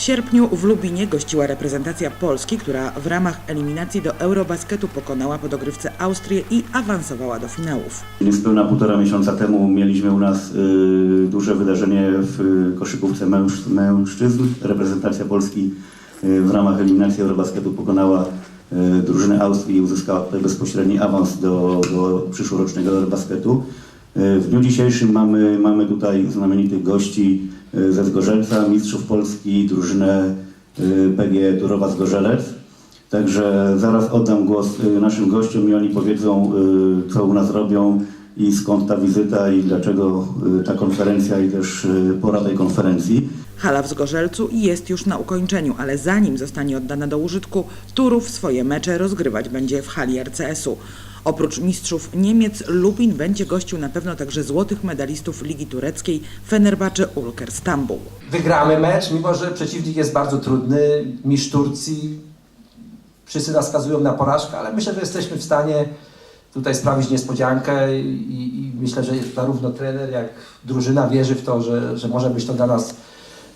W sierpniu w Lubinie gościła reprezentacja Polski, która w ramach eliminacji do Eurobasketu pokonała po dogrywce Austrię i awansowała do finałów. Niespełna półtora miesiąca temu mieliśmy u nas y, duże wydarzenie w y, koszykówce męż, mężczyzn. Reprezentacja Polski y, w ramach eliminacji Eurobasketu pokonała y, drużynę Austrii i uzyskała bezpośredni awans do, do przyszłorocznego Eurobasketu. Y, w dniu dzisiejszym mamy, mamy tutaj znamienitych gości y, ze Zgorzelca, mistrzów Polski, drużynę y, PG Turowa Zgorzelec. Także zaraz oddam głos naszym gościom i oni powiedzą, co u nas robią i skąd ta wizyta i dlaczego ta konferencja i też pora tej konferencji. Hala w Zgorzelcu jest już na ukończeniu, ale zanim zostanie oddana do użytku, Turów swoje mecze rozgrywać będzie w hali RCS-u. Oprócz mistrzów Niemiec, Lubin będzie gościł na pewno także złotych medalistów Ligi Tureckiej Fenerbahce Ulker Stambuł. wygramy mecz, mimo że przeciwnik jest bardzo trudny, mistrz Turcji. Wszyscy nas skazują na porażkę, ale myślę, że jesteśmy w stanie tutaj sprawić niespodziankę i, i myślę, że zarówno trener, jak drużyna wierzy w to, że, że może być to dla nas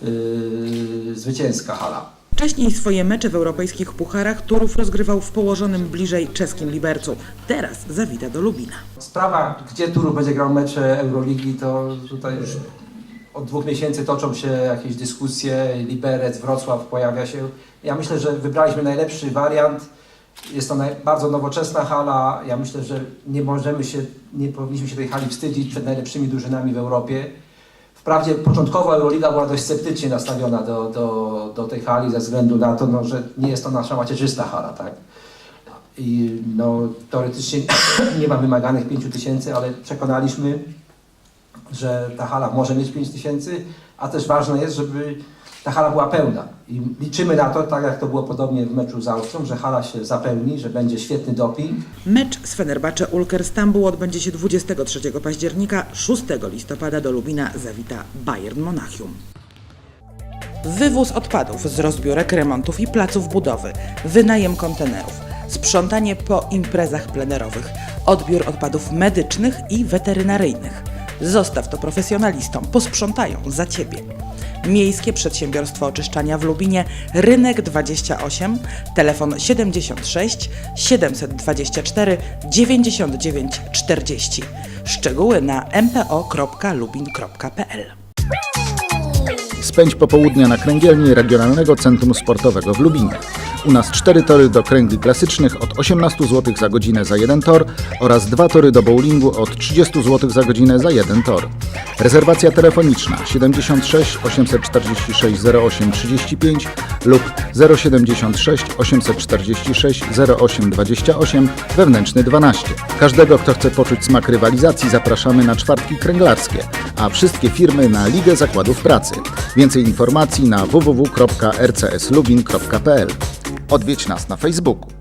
yy, zwycięska hala. Wcześniej swoje mecze w europejskich pucharach Turów rozgrywał w położonym bliżej czeskim Libercu. Teraz zawita do Lubina. Sprawa, gdzie Turów będzie grał mecze Euroligi, to tutaj już od dwóch miesięcy toczą się jakieś dyskusje. Liberec, Wrocław pojawia się. Ja myślę, że wybraliśmy najlepszy wariant. Jest to bardzo nowoczesna hala. Ja myślę, że nie możemy się, nie powinniśmy się tej hali wstydzić przed najlepszymi drużynami w Europie. Wprawdzie początkowo Euroliga była dość sceptycznie nastawiona do, do, do tej hali ze względu na to, no, że nie jest to nasza macierzysta hala, tak? I no, teoretycznie nie ma wymaganych 5 tysięcy, ale przekonaliśmy, że ta hala może mieć 5 tysięcy, a też ważne jest, żeby ta hala była pełna. I liczymy na to, tak jak to było podobnie w meczu z Austrią, że hala się zapełni, że będzie świetny doping. Mecz z Fenerbahce Ulker Stambuł odbędzie się 23 października, 6 listopada do Lubina zawita Bayern Monachium. Wywóz odpadów z rozbiórek, remontów i placów budowy, wynajem kontenerów, sprzątanie po imprezach plenerowych, odbiór odpadów medycznych i weterynaryjnych. Zostaw to profesjonalistom, posprzątają za Ciebie. Miejskie Przedsiębiorstwo Oczyszczania w Lubinie, Rynek 28, telefon 76 724 99 40. Szczegóły na mpo.lubin.pl Spędź popołudnia na kręgielni Regionalnego Centrum Sportowego w Lubinie. U nas cztery tory do kręgli klasycznych od 18 zł za godzinę za jeden tor oraz dwa tory do bowlingu od 30 zł za godzinę za jeden tor. Rezerwacja telefoniczna 76 846 08 35 lub 076 846 08 28 wewnętrzny 12. Każdego, kto chce poczuć smak rywalizacji zapraszamy na czwartki kręglarskie, a wszystkie firmy na Ligę Zakładów Pracy. Więcej informacji na www.rcslubin.pl. Odwiedź nas na Facebooku.